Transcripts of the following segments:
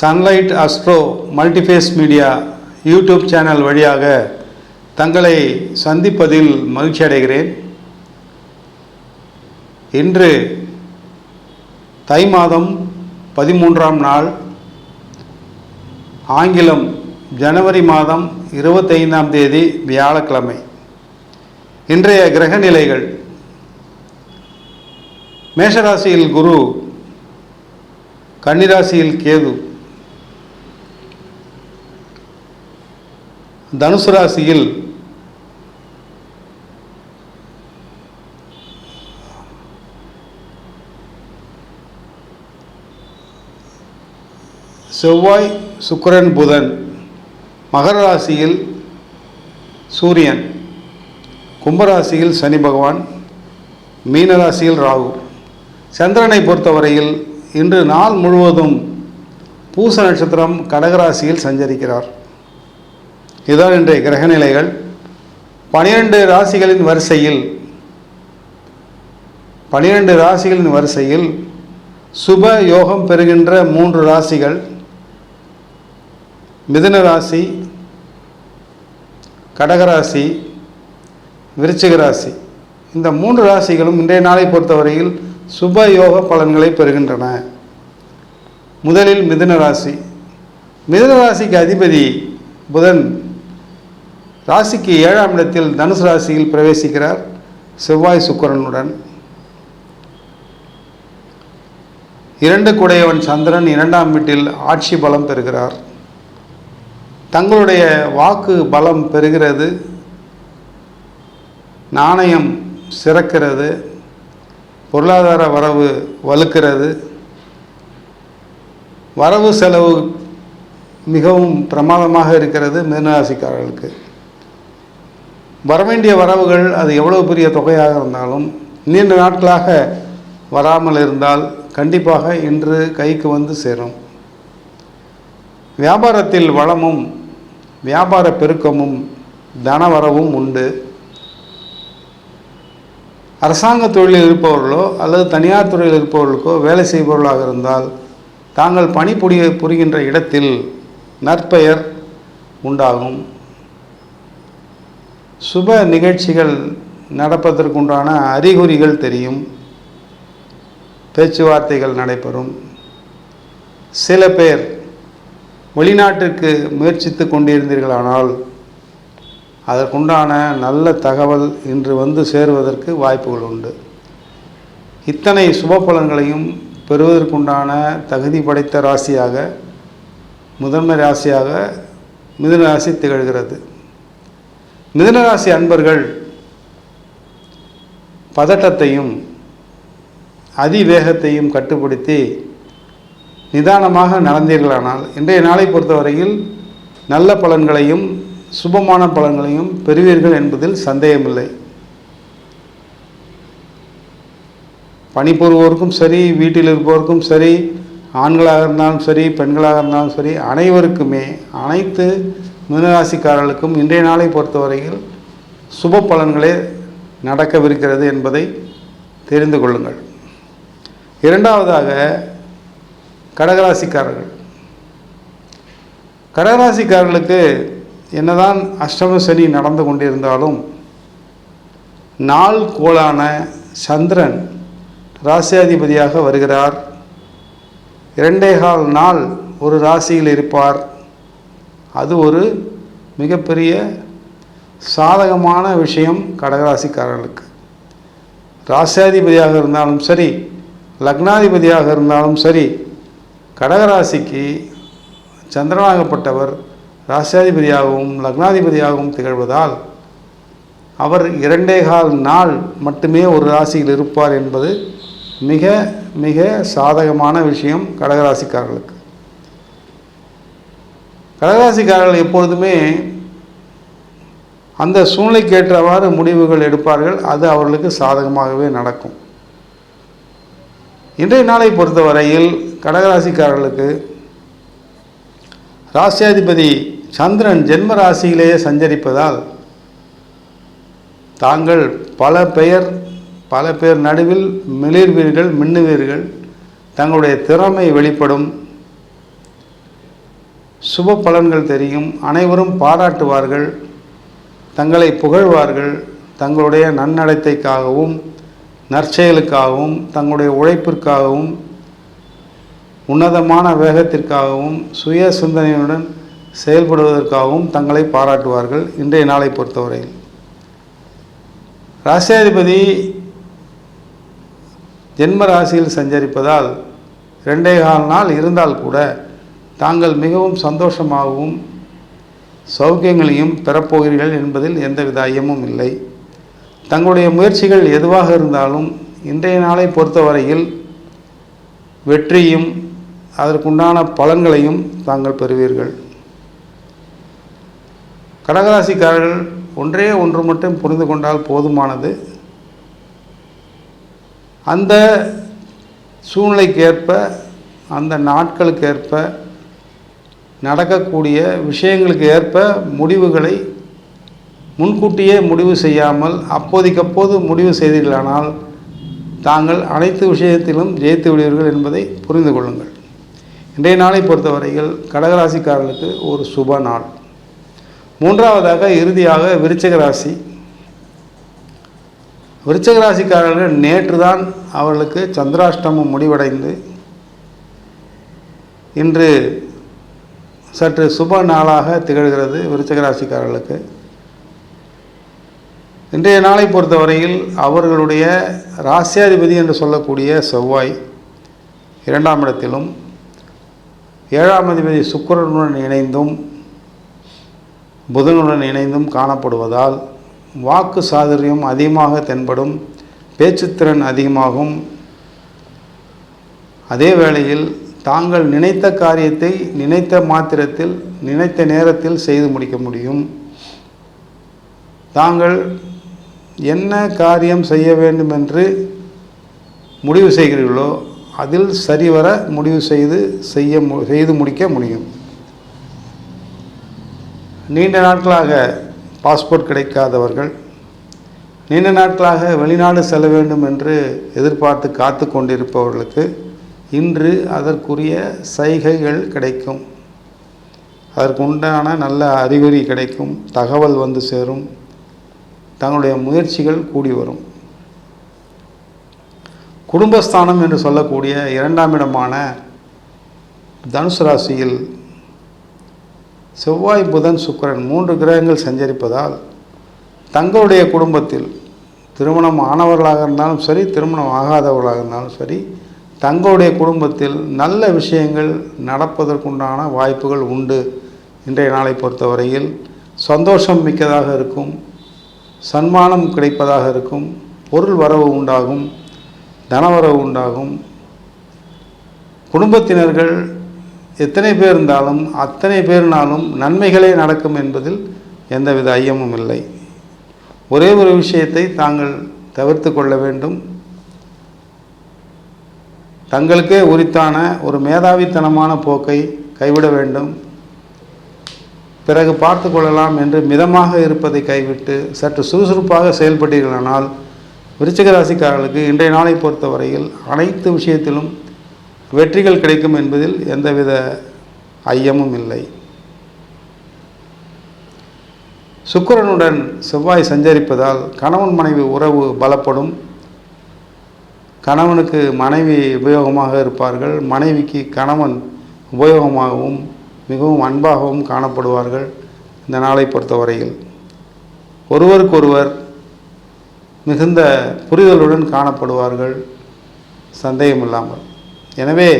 Sunlight astro multiphase media YouTube channel வழியாக தங்களை சந்திப்பதில் மகிழ்ச்சி அடைகிறேன். இன்று தை மாதம் பதிமூன்றாம் நாள் ஆங்கிலம் ஜனவரி மாதம் இருபத்தைந்தாம் தேதி வியாழக்கிழமை. இன்றைய கிரக நிலைகள் மேஷராசியில் குரு கன்னிராசியில் கேது தனுசு ராசியில் செவ்வாய் சுக்கிரன் புதன். மகர ராசியில் சூரியன். கும்பராசியில் சனி பகவான். மீனராசியில் ராகு. சந்திரனை பொறுத்தவரையில் இன்று நாள் முழுவதும் பூச நட்சத்திரம் கடகராசியில் சஞ்சரிக்கிறார். இதுதான் இன்றைய கிரகநிலைகள் பனிரெண்டு ராசிகளின் வரிசையில் பனிரெண்டு ராசிகளின் வரிசையில் சுப யோகம் பெறுகின்ற மூன்று ராசிகள். மிதுன ராசி கடகராசி விருச்சிக ராசி. இந்த மூன்று ராசிகளும் இன்றைய நாளை பொறுத்தவரையில் சுப யோக பலன்களை பெறுகின்றன. முதலில் மிதுன ராசி. மிதுன ராசிக்கு அதிபதி புதன். ராசிக்கு ஏழாம் இடத்தில் தனுசு ராசியில் பிரவேசிக்கிறார் செவ்வாய் சுக்கரனுடன். இரண்டு குடையவன் சந்திரன் இரண்டாம் வீட்டில் ஆட்சி பலம் பெறுகிறார். தங்களுடைய வாக்கு பலம் பெறுகிறது. நாணயம் சிறக்கிறது. பொருளாதார வரவு வலுக்கிறது. வரவு செலவு மிகவும் பிரமாதமாக இருக்கிறது மீனராசிக்காரர்களுக்கு. வரவேண்டிய வரவுகள் அது எவ்வளவு பெரிய தொகையாக இருந்தாலும் நீண்ட நாட்களாக வராமல் இருந்தால் கண்டிப்பாக இன்று கைக்கு வந்து சேரும். வியாபாரத்தில் வளமும் வியாபார பெருக்கமும் தனவரவும் உண்டு. அரசாங்க தொழிலில் இருப்பவர்களோ அல்லது தனியார் துறையில் இருப்பவர்களுக்கோ வேலை செய்பவர்களாக இருந்தால் தாங்கள் பணிபுரிய புரிகின்ற இடத்தில் நற்பெயர் உண்டாகும். சுப நிகழ்ச்சிகள் நடப்பதற்குண்டான அறிகுறிகள் தெரியும். பேச்சுவார்த்தைகள் நடைபெறும். சில பேர் வெளிநாட்டிற்கு முயற்சித்து கொண்டிருந்தீர்களானால் அதற்குண்டான நல்ல தகவல் இன்று வந்து சேருவதற்கு வாய்ப்புகள் உண்டு. இத்தனை சுப பலன்களையும் பெறுவதற்குண்டான தகுதி படைத்த ராசியாக முதன்மை ராசியாக மிதுன ராசி திகழ்கிறது. மிதனராசி அன்பர்கள் பதட்டத்தையும் அதிவேகத்தையும் கட்டுப்படுத்தி நிதானமாக நடந்தீர்களானால் இன்றைய நாளை பொறுத்தவரையில் நல்ல பலன்களையும் சுபமான பலன்களையும் பெறுவீர்கள் என்பதில் சந்தேகமில்லை. பணிபுரிவோருக்கும் சரி வீட்டில் இருப்பவருக்கும் சரி ஆண்களாக இருந்தாலும் சரி பெண்களாக இருந்தாலும் சரி அனைவருக்குமே அனைத்து மீனராசிக்காரர்களுக்கும் இன்றைய நாளை பொறுத்தவரையில் சுப பலன்களே நடக்கவிருக்கிறது என்பதை தெரிந்து கொள்ளுங்கள். இரண்டாவதாக கடகராசிக்காரர்கள். கடகராசிக்காரர்களுக்கு என்னதான் அஷ்டம சனி நடந்து கொண்டிருந்தாலும் நாள் கோளான சந்திரன் ராசியாதிபதியாக வருகிறார். இரண்டே கால் நாள் ஒரு ராசியில் இருப்பார். அது ஒரு மிகப்பெரிய சாதகமான விஷயம் கடகராசிக்காரர்களுக்கு. ராசியாதிபதியாக இருந்தாலும் சரி லக்னாதிபதியாக இருந்தாலும் சரி கடகராசிக்கு சந்திரனாகப்பட்டவர் ராசியாதிபதியாகவும் லக்னாதிபதியாகவும் திகழ்வதால் அவர் இரண்டே கால் நாள் மட்டுமே ஒரு ராசியில் இருப்பார் என்பது மிக மிக சாதகமான விஷயம் கடகராசிக்காரர்களுக்கு. கடகராசிக்காரர்கள் எப்பொழுதுமே அந்த சூழ்நிலைக்கு ஏற்றவாறு முடிவுகள் எடுப்பார்கள். அது அவர்களுக்கு சாதகமாகவே நடக்கும். இன்றைய நாளை பொறுத்தவரையில் கடகராசிக்காரர்களுக்கு ராசியாதிபதி சந்திரன் ஜென்ம ராசியிலேயே சஞ்சரிப்பதால் தாங்கள் பல பெயர் பல பேர் நடுவில் மிளிர்வீர்கள் மின்னுவீர்கள் தங்களுடைய திறமை வெளிப்படும். சுப பலன்கள் தெரியும். அனைவரும் பாராட்டுவார்கள். தங்களை புகழ்வார்கள். தங்களுடைய நன்னடத்தைக்காகவும் நற்செயலுக்காகவும் தங்களுடைய உழைப்பிற்காகவும் உன்னதமான வேகத்திற்காகவும் சுய சிந்தனையுடன் செயல்படுவதற்காகவும் தங்களை பாராட்டுவார்கள். இன்றைய நாளை பொறுத்தவரையில். ராசியாதிபதி ஜென்ம ராசியில் சஞ்சரிப்பதால் ரெண்டே கால் நாள் இருந்தால் கூட தாங்கள் மிகவும் சந்தோஷமாகவும் சௌக்கியங்களையும் பெறப்போகிறீர்கள் என்பதில் எந்தவித ஐயமும் இல்லை. தங்களுடைய முயற்சிகள் எதுவாக இருந்தாலும் இன்றைய நாளை பொறுத்தவரையில் வெற்றியும் அதற்குண்டான பலன்களையும் தாங்கள் பெறுவீர்கள். கடகராசிக்காரர்கள் ஒன்றே ஒன்று மட்டும் புரிந்து கொண்டால் போதுமானது. அந்த சூழ்நிலைக்கேற்ப அந்த நாட்களுக்கேற்ப நடக்கக்கூடிய விஷயங்களுக்கு ஏற்ப முடிவுகளை முன்கூட்டியே முடிவு செய்யாமல் அப்போதைக்கப்போது முடிவு செய்தீர்களானால் தாங்கள் அனைத்து விஷயத்திலும் ஜெயித்து விடுவீர்கள் என்பதை புரிந்து கொள்ளுங்கள். இன்றைய நாளை பொறுத்தவரையில் கடகராசிக்காரர்களுக்கு ஒரு சுப நாள். மூன்றாவதாக இறுதியாக விருச்சிக ராசி. ராசிக்காரர்கள் நேற்று தான் அவர்களுக்கு சந்திராஷ்டமம் முடிவடைந்து இன்று சற்று சுப நாளாக திகழ்கிறது விருச்சகராசிக்காரர்களுக்கு. இன்றைய நாளை பொறுத்தவரையில் அவர்களுடைய ராசியாதிபதி என்று சொல்லக்கூடிய செவ்வாய் இரண்டாம் இடத்திலும் ஏழாம் அதிபதி சுக்கரனுடன் இணைந்தும் புதனுடன் இணைந்தும் காணப்படுவதால் வாக்கு சாதுரியம் அதிகமாக தென்படும் பேச்சுத்திறன் அதிகமாகும். அதே வேளையில் தாங்கள் நினைத்த காரியத்தை நினைத்த மாத்திரத்தில் நினைத்த நேரத்தில் செய்து முடிக்க முடியும். தாங்கள் என்ன காரியம் செய்ய வேண்டும் என்று முடிவு செய்கிறீர்களோ அதில் சரிவர முடிவு செய்து செய்ய மு- செய்து முடிக்க முடியும். நீண்ட நாட்களாக பாஸ்போர்ட் கிடைக்காதவர்கள் நீண்ட நாட்களாக வெளிநாடு செல்ல வேண்டும் என்று எதிர்பார்த்து காத்து கொண்டிருப்பவர்களுக்கு இன்று அதற்குரிய சைகைகள் கிடைக்கும். அதற்குண்டான நல்ல அறிகுறி கிடைக்கும். தகவல் வந்து சேரும். தங்களுடைய முயற்சிகள் கூடி வரும். குடும்பஸ்தானம் என்று சொல்லக்கூடிய இரண்டாம் இடமான தனுசு ராசியில் செவ்வாய் புதன் சுக்கிரன் மூன்று கிரகங்கள் சஞ்சரிப்பதால் தங்களுடைய குடும்பத்தில் திருமணம் ஆனவர்களாக இருந்தாலும் சரி திருமணம் ஆகாதவர்களாக இருந்தாலும் சரி தங்களுடைய குடும்பத்தில் நல்ல விஷயங்கள் நடப்பதற்குண்டான வாய்ப்புகள் உண்டு. இன்றைய நாளை பொறுத்தவரையில் சந்தோஷம் மிக்கதாக இருக்கும் சன்மானம் கிடைப்பதாக இருக்கும் பொருள் வரவு உண்டாகும் தனவரவு உண்டாகும். குடும்பத்தினர்கள் எத்தனை பேர் இருந்தாலும் அத்தனை பேர்னாலும் நன்மைகளே நடக்கும் என்பதில் எந்தவித ஐயமும் இல்லை. ஒரே ஒரு விஷயத்தை தாங்கள் தவிர்த்து கொள்ள வேண்டும். தங்களுக்கே உரித்தான ஒரு மேதாவித்தனமான போக்கை கைவிட வேண்டும். பிறகு பார்த்து கொள்ளலாம் என்று மிதமாக இருப்பதை கைவிட்டு சற்று சுறுசுறுப்பாக செயல்பட்டீர்களானால் விருச்சிக ராசிக்காரர்களுக்கு இன்றைய நாளை பொறுத்தவரையில் அனைத்து விஷயத்திலும் வெற்றிகள் கிடைக்கும் என்பதில் எந்தவித ஐயமும் இல்லை. சுக்கரனுடன் செவ்வாய் சஞ்சரிப்பதால் கணவன் மனைவி உறவு பலப்படும். கணவனுக்கு மனைவி உபயோகமாக இருப்பார்கள். மனைவிக்கு கணவன் உபயோகமாகவும் மிகவும் அன்பாகவும் காணப்படுவார்கள் இந்த நாளை பொறுத்தவரையில். ஒருவருக்கொருவர் மிகுந்த புரிதலுடன் காணப்படுவார்கள் சந்தேகமில்லாமல். எனவே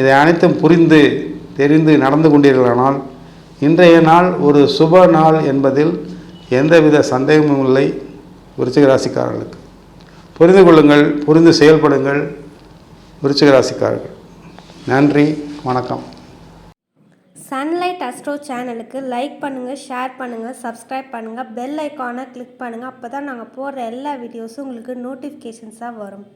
இதை அனைத்தும் புரிந்து தெரிந்து நடந்து கொண்டீர்களானால் இன்றைய நாள் ஒரு சுப நாள் என்பதில் எந்தவித சந்தேகமும் இல்லை விருச்சிக ராசிக்காரர்களுக்கு. புரிந்து கொள்ளுங்கள் புரிந்து செயல்படுங்கள் விருச்சிகராசிக்காரர்கள் நன்றி வணக்கம். சன்லைட் அஸ்ட்ரோ சேனலுக்கு லைக் பண்ணுங்கள் ஷேர் பண்ணுங்கள் சப்ஸ்கிரைப் பண்ணுங்கள் பெல் ஐக்கானை கிளிக் பண்ணுங்கள் அப்போ தான் நாங்கள் போடுற எல்லா வீடியோஸும் உங்களுக்கு நோட்டிஃபிகேஷன்ஸாக வரும்.